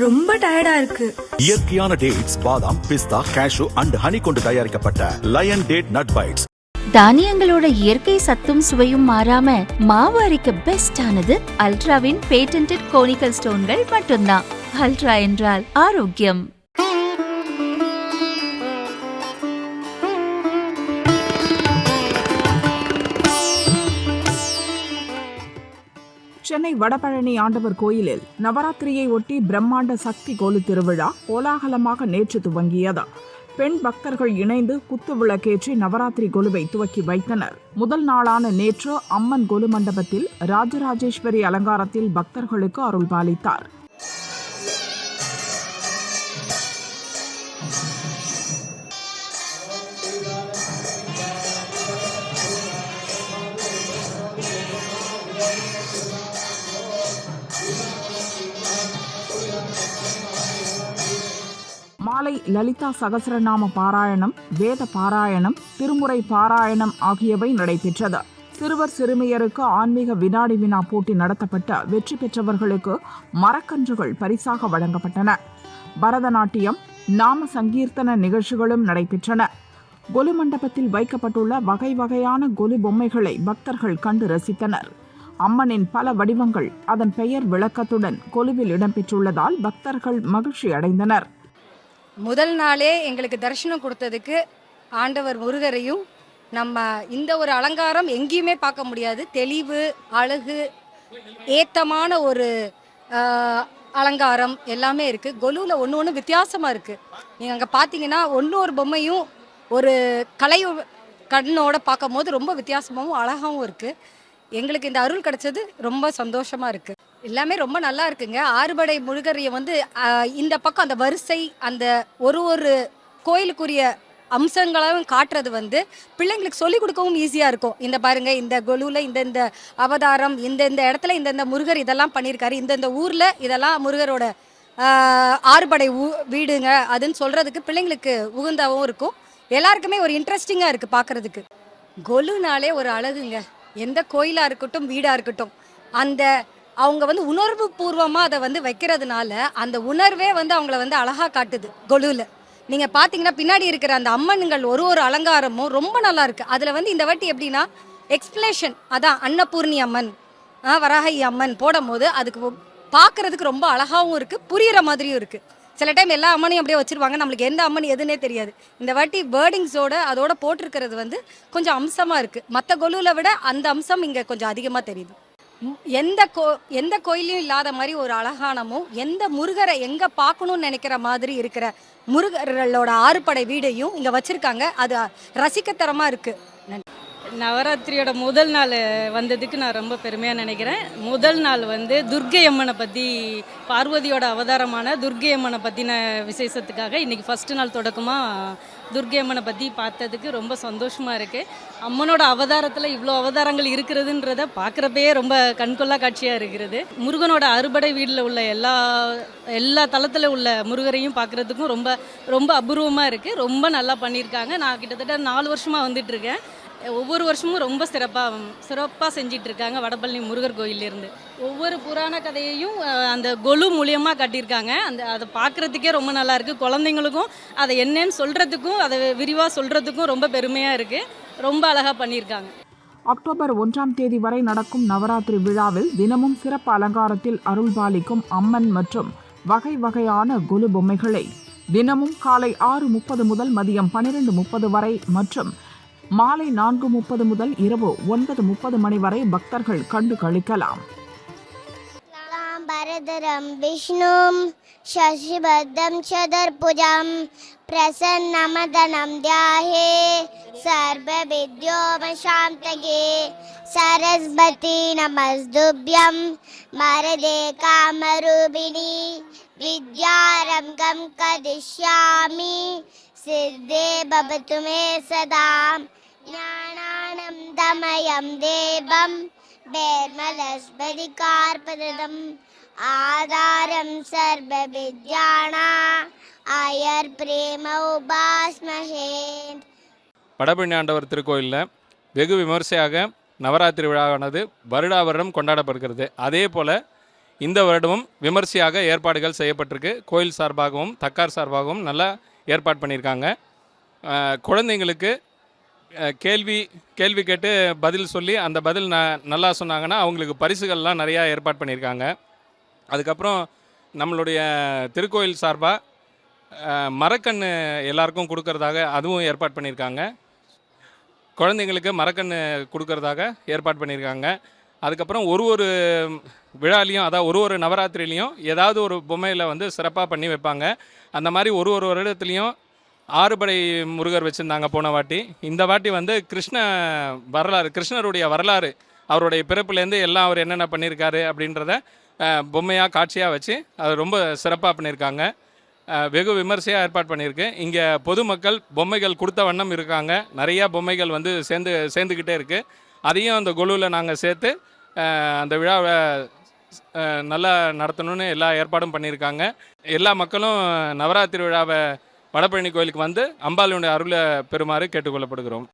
ரொம்ப டயர்டா இருக்கு. இயற்கையான டேட்ஸ் பாதாம் பிஸ்தா கேஷு அண்ட் ஹனி கொண்டு தயாரிக்கப்பட்ட லயன் டேட் நட் பைட்ஸ் தானியங்களோட இயற்கை சத்தும் சுவையும் மாறாம மாவு அரைக்க பெஸ்ட் ஆனது அல்ட்ராவின் பேட்டன்டட் கோனிக்கல் ஸ்டோன்கள் மட்டும்தான். அல்ட்ரா என்றால் ஆரோக்கியம். சென்னை வடபழனி ஆண்டவர் கோயிலில் நவராத்திரியை ஒட்டி பிரம்மாண்ட சக்தி கோலு திருவிழா கோலாகலமாக நேற்று துவங்கியது. பெண் பக்தர்கள் இணைந்து குத்து விளக்கேற்றி நவராத்திரி கொலுவை துவக்கி வைத்தனர். முதல் நாளான நேற்று அம்மன் கொலு மண்டபத்தில் ராஜராஜேஸ்வரி அலங்காரத்தில் பக்தர்களுக்கு அருள் பாலித்தார் காலை லலிதா சகசரநாம பாராயணம் வேத பாராயணம் திருமுறை பாராயணம் ஆகியவை நடைபெற்றது. சிறுவர் சிறுமியருக்கு ஆன்மீக வினாடி வினா போட்டி நடத்தப்பட்ட வெற்றி பெற்றவர்களுக்கு மரக்கன்றுகள் பரிசாக வழங்கப்பட்டன. பரதநாட்டியம் நாம சங்கீர்த்தன நிகழ்ச்சிகளும் நடைபெற்றன. கொலு மண்டபத்தில் வைக்கப்பட்டுள்ள வகை வகையான கொலு பொம்மைகளை பக்தர்கள் கண்டு ரசித்தனர். அம்மனின் பல வடிவங்கள் அதன் பெயர் விளக்கத்துடன் கொலுவில் இடம்பெற்றுள்ளதால் பக்தர்கள் மகிழ்ச்சி அடைந்தனர் முதல் நாளே எங்களுக்கு தரிசனம் கொடுத்ததுக்கு ஆண்டவர் முருகரையும் நம்ம இந்த ஒரு அலங்காரம் எங்கேயுமே பார்க்க முடியாது. தெளிவு அழகு ஏத்தமான ஒரு அலங்காரம் எல்லாமே இருக்குது கொலுவில் ஒன்று ஒன்று வித்தியாசமாக இருக்குது நீங்கள் அங்கே பார்த்தீங்கன்னா ஒன்று ஒரு பொம்மையும் ஒரு கலை கண்ணோட பார்க்கும்போது ரொம்ப வித்தியாசமாகவும் அழகாகவும் இருக்குது எங்களுக்கு இந்த அருள் கிடைச்சது ரொம்ப சந்தோஷமா இருக்கு. எல்லாமே ரொம்ப நல்லா இருக்குங்க. ஆறுபடை முருகரையை வந்து இந்த பக்கம் அந்த வரிசை அந்த ஒரு ஒரு கோயிலுக்குரிய அம்சங்களாகவும் காட்டுறது வந்து பிள்ளைங்களுக்கு சொல்லிக் கொடுக்கவும் ஈஸியாக இருக்கும். இந்த பாருங்க இந்த கொலுவில் இந்த இந்த அவதாரம் இந்த இந்த இடத்துல இந்த இந்த முருகர் இதெல்லாம் பண்ணியிருக்காரு. இந்த இந்த ஊரில் இதெல்லாம் முருகரோட ஆறுபடை ஊ வீடுங்க அதுன்னு சொல்கிறதுக்கு பிள்ளைங்களுக்கு உகந்தாகவும் இருக்கும். எல்லாருக்குமே ஒரு இன்ட்ரெஸ்டிங்காக இருக்குது பார்க்குறதுக்கு கொலுனாலே ஒரு அழகுங்க. எந்த கோயிலாக இருக்கட்டும் வீடாக இருக்கட்டும் அந்த அவங்க வந்து உணர்வு பூர்வமாக அதை வந்து வைக்கிறதுனால அந்த உணர்வே வந்து அவங்கள வந்து அழகாக காட்டுது கொலுவில் நீங்கள் பார்த்தீங்கன்னா பின்னாடி இருக்கிற அந்த அம்மன்கள் ஒரு ஒரு அலங்காரமும் ரொம்ப நல்லா இருக்குது அதில் வந்து இந்த வாட்டி எப்படின்னா எக்ஸ்பிளேஷன் அதான் அன்னபூர்ணி அம்மன் ஆ, வராகி அம்மன் போடும்போது அதுக்கு பார்க்குறதுக்கு ரொம்ப அழகாகவும் இருக்குது புரியிற மாதிரியும் இருக்குது சில டைம் எல்லா அம்மனையும் அப்படியே வச்சிருவாங்க. நம்மளுக்கு எந்த அம்மன் எதுனே தெரியாது. இந்த வாட்டி பேர்டிங்ஸோட அதோட போட்டிருக்கிறது வந்து கொஞ்சம் அம்சமாக இருக்குது மற்ற கொலுவில் விட அந்த அம்சம் இங்கே கொஞ்சம் அதிகமாக தெரியுது. எந்த கோ எந்த கோயிலையும் இல்லாத மாதிரி ஒரு அழகானமும் எந்த முருகரை எங்கே பார்க்கணும்னு நினைக்கிற மாதிரி இருக்கிற முருகர்களோட ஆறுபடை வீடையும் இங்கே வச்சுருக்காங்க. அது ரசிக்கத்தரமாக இருக்குது நன்றி. நவராத்திரியோட முதல் நாள் வந்ததுக்கு நான் ரொம்ப பெருமையாக நினைக்கிறேன். முதல் நாள் வந்து துர்க்கை அம்மனை பற்றி பார்வதியோட அவதாரமான துர்க்கை அம்மனை பற்றின விசேஷத்துக்காக இன்றைக்கி ஃபஸ்ட்டு நாள் தொடக்கமாக துர்க்கை அம்மனை பற்றி பார்த்ததுக்கு ரொம்ப சந்தோஷமாக இருக்குது அம்மனோட அவதாரத்தில் இவ்வளோ அவதாரங்கள் இருக்கிறதுன்றத பார்க்குறப்பயே ரொம்ப கண்கொள்ளா காட்சியாக இருக்கிறது. முருகனோட அறுபடை வீட்டில் உள்ள எல்லா எல்லா தளத்தில் உள்ள முருகரையும் பார்க்குறதுக்கும் ரொம்ப ரொம்ப அபூர்வமாக இருக்குது ரொம்ப நல்லா பண்ணியிருக்காங்க. நான் கிட்டத்தட்ட நாலு வருஷமாக வந்துட்டுருக்கேன் ஒவ்வொரு வருஷமும் ரொம்ப சிறப்பாக சிறப்பாக செஞ்சிட்டு இருக்காங்க வடபழனி முருகர் கோயிலிருந்து ஒவ்வொரு புராண கதையையும் அந்த கொலு மூலியமாக கட்டியிருக்காங்க. அந்த அதை பார்க்குறதுக்கே ரொம்ப நல்லா இருக்குது குழந்தைங்களுக்கும் அதை என்னன்னு சொல்கிறதுக்கும் அதை விரிவாக சொல்கிறதுக்கும் ரொம்ப பெருமையாக இருக்குது ரொம்ப அழகாக பண்ணியிருக்காங்க. அக்டோபர் ஒன்றாம் தேதி வரை நடக்கும் நவராத்திரி விழாவில் தினமும் சிறப்பு அலங்காரத்தில் அருள்பாலிக்கும் அம்மன் மற்றும் வகை வகையான கொலு பொம்மைகளை தினமும் காலை ஆறு முப்பது முதல் மதியம் பன்னிரண்டு முப்பது வரை மற்றும் மாலை நான்கு முப்பது முதல் இரவு ஒன்பது முப்பது மணி வரை பக்தர்கள் கண்டு களிக்கலாம் लाम्बरधरं विष्णुं शशिबद्धं चतुर्भुजं प्रसन्नमदनं ध्याहे सर्वविद्योमशान्तके सरस्वती नमस्तुभ्यं वरदे कामरूपिणी विद्यारङ्गं करिष्यामि सिद्धे भवतु मे सदा ज्ञानानन्दमयं देवं வேர்மலஸ்பதிகார்பதம் ஆதாரம் சர்வவித்யானா அயர் பிரேம உபாஸ்மஹே வடபழனி ஆண்டவர் திருக்கோயிலில் வெகு விமர்சையாக நவராத்திரி விழாவானது வருடா வருடம் கொண்டாடப்படுகிறது அதே போல் இந்த வருடமும் விமர்சையாக ஏற்பாடுகள் செய்யப்பட்டிருக்கு கோயில் சார்பாகவும் தக்கார் சார்பாகவும் நல்லா ஏற்பாடு பண்ணியிருக்காங்க. குழந்தைங்களுக்கு கேள்வி கேள்வி கேட்டு பதில் சொல்லி அந்த பதில் ந நல்லா சொன்னாங்கன்னா அவங்களுக்கு பரிசுகள்லாம் நிறையா ஏற்பாடு பண்ணியிருக்காங்க. அதுக்கப்புறம் நம்மளுடைய திருக்கோயில் சார்பாக மரக்கன்று எல்லாருக்கும் கொடுக்கறதாக அதுவும் ஏற்பாடு பண்ணியிருக்காங்க. குழந்தைங்களுக்கு மரக்கன்று கொடுக்கறதாக ஏற்பாடு பண்ணியிருக்காங்க. அதுக்கப்புறம் ஒரு ஒரு விழாலையும் அதாவது ஒரு ஒரு நவராத்திரிலையும் ஏதாவது ஒரு பொம்மையில் வந்து சிறப்பாக பண்ணி வைப்பாங்க. அந்த மாதிரி ஒரு ஒரு வருடத்துலேயும் ஆறுபடை முருகர் வச்சுருந்தாங்க போன வாட்டி. இந்த வாட்டி வந்து கிருஷ்ண வரலாறு கிருஷ்ணருடைய வரலாறு அவருடைய பிறப்புலேருந்து எல்லாம் அவர் என்னென்ன பண்ணியிருக்காரு அப்படின்றத பொம்மையாக காட்சியாக வச்சு அது ரொம்ப சிறப்பாக பண்ணியிருக்காங்க. வெகு விமர்சையாக ஏற்பாடு பண்ணியிருக்கு. இங்கே பொதுமக்கள் பொம்மைகள் கொடுத்த வண்ணம் இருக்காங்க. நிறையா பொம்மைகள் வந்து சேர்ந்து சேர்ந்துக்கிட்டே இருக்குது அதையும் அந்த கொலுவில் நாங்கள் சேர்த்து அந்த விழாவை நல்லா நடத்தணும்னு எல்லா ஏற்பாடும் பண்ணியிருக்காங்க. எல்லா மக்களும் நவராத்திரி விழாவை வடபழனி கோயிலுக்கு வந்து அம்பாளுடைய அருளை பெறுமாறு கேட்டுக்கொள்ளப்படுகிறோம்.